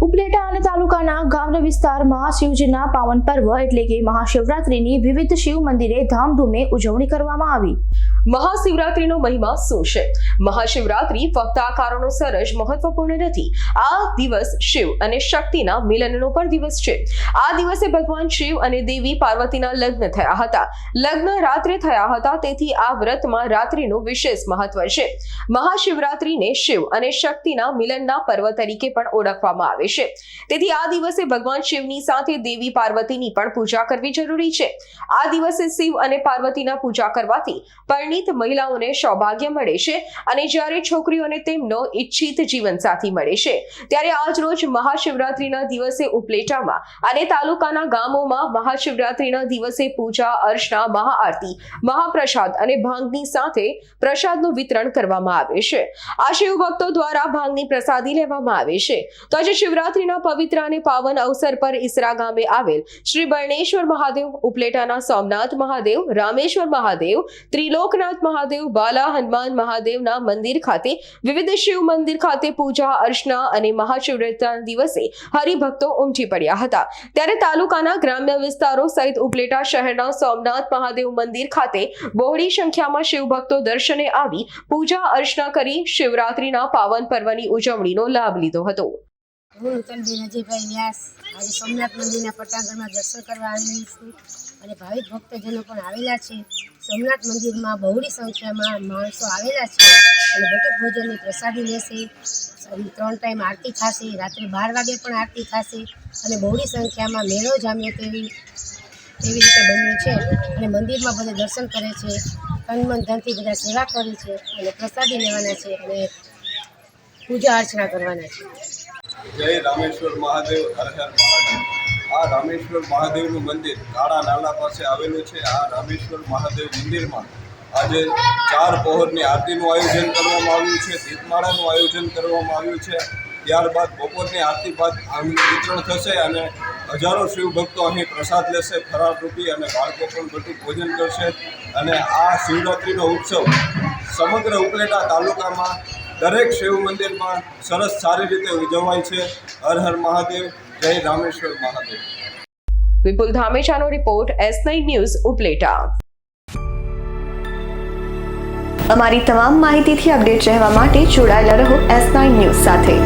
ઉપલેટા અને તાલુકાના ગામડા વિસ્તારમાં શિવજીના પાવન પર્વ એટલે કે મહાશિવરાત્રિની વિવિધ શિવ મંદિરે ધામધૂમે ઉજવણી કરવામાં આવી. મહાશિવરાત્રીનો મહિમા શું છે? મહાશિવરાત્રી ફક્ત આ કારણોસર મહત્વપૂર્ણ નથી. આ દિવસ શિવ અને શક્તિના મિલનનો પણ દિવસ છે. આ દિવસે ભગવાન શિવ અને દેવી પાર્વતીના લગ્ન થયા હતા. લગ્ન રાત્રે થયા હતા, તેથી આ વ્રતમાં રાત્રિનું વિશેષ મહત્વ છે. મહાશિવરાત્રીને શિવ અને શક્તિના મિલનના પર્વ તરીકે પણ ઓળખવામાં આવે છે. તેથી આ દિવસે ભગવાન શિવની સાથે દેવી પાર્વતીની પણ પૂજા કરવી જરૂરી છે. આ દિવસે શિવ અને પાર્વતીના પૂજા કરવાથી પરિણીત મહિલાઓને સૌભાગ્ય મળે છે અને જ્યારે છોકરીઓને તેમનો ઈચ્છિત જીવનસાથી મળે છે, ત્યારે આજરોજ મહાશિવરાત્રીના દિવસે ઉપલેટામાં અને તાલુકાના ગામોમાં મહાશિવરાત્રીના દિવસે પૂજા, અર્ચના, મહાઆરતી, મહાપ્રસાદ અને ભાંગની સાથે પ્રસાદનું વિતરણ કરવામાં આવે છે. આ શિવ ભક્તો દ્વારા ભાંગની પ્રસાદી લેવામાં આવે છે. તો આજે શિવરાત્રીના પવિત્ર અને પાવન અવસર પર ઈસરા ગામે આવેલ શ્રી બરણેશ્વર મહાદેવ, ઉપલેટાના સોમનાથ મહાદેવ, રામેશ્વર મહાદેવ ત્રિલોકનાથ મહાદેવ, બાલા હનુમાન મહાદેવના મંદિર ખાતે, વિવિધ શિવ મંદિર ખાતે પૂજા, અર્ચના અને મહાશિવરાત્રિના દિવસે હરિભક્તો ઉમટી પડ્યા હતા. ત્યારે તાલુકાના ગ્રામ્ય વિસ્તારો સહિત ઉપલેટા શહેરના સોમનાથ મહાદેવ મંદિર ખાતે બહોળી સંખ્યામાં શિવભક્તો દર્શને આવી પૂજા, અર્ચના કરી શિવરાત્રીના પાવન પર્વની ઉજવણીનો લાભ લીધો હતો. હું નૂતનબેન અજયભાઈ વ્યાસ આજે સોમનાથ મંદિરના પટાંગણમાં દર્શન કરવા આવેલી છું. અને ભાવિક ભક્તજનો પણ આવેલા છે. સોમનાથ મંદિરમાં બહોળી સંખ્યામાં માણસો આવેલા છે. અને બટુક ભોજનની પ્રસાદી લેશે. ત્રણ ટાઈમ આરતી થશે રાત્રે બાર વાગે પણ આરતી થશે અને બહોળી સંખ્યામાં મેળો જામ્યો તેવી તેવી રીતે બન્યું છે. અને મંદિરમાં બધા દર્શન કરે છે. તન મન ધનથી બધા સેવા કરે છે. અને પ્રસાદી લેવાના છે. અને પૂજા અર્ચના કરવાના છે. જય રામેશ્વર મહાદેવ, હર હર મહાદેવ. આ રામેશ્વર મહાદેવનું મંદિર કાળા નાલા પાસે આવેલું છે. આ રામેશ્વર મહાદેવ મંદિરમાં આજે ચાર પહોરની આરતીનું આયોજન કરવામાં આવ્યું છે. દીપમાળાનું આયોજન કરવામાં આવ્યું છે. ત્યારબાદ બપોરની આરતી બાદ વિતરણ થશે અને હજારો શિવભક્તો અહીં પ્રસાદ લેશે, ફરાળ રૂપી અને બાળકો પણ બધું ભોજન કરશે. અને આ શિવરાત્રિનો ઉત્સવ સમગ્ર ઉપલેટા તાલુકામાં દરેક શિવ મંદિરમાં સરસ સારી રીતે ઉજવાય છે. હર હર મહાદેવ જય રામેશ્વર મહાદેવ. વિપુલ ધામેચાનો રિપોર્ટ એસ ન્યૂઝ ઉપલેટા. અમારી તમામ માહિતીથી અપડેટ રહેવા માટે જોડાયેલા રહો એસ નાઇન ન્યૂઝ સાથે.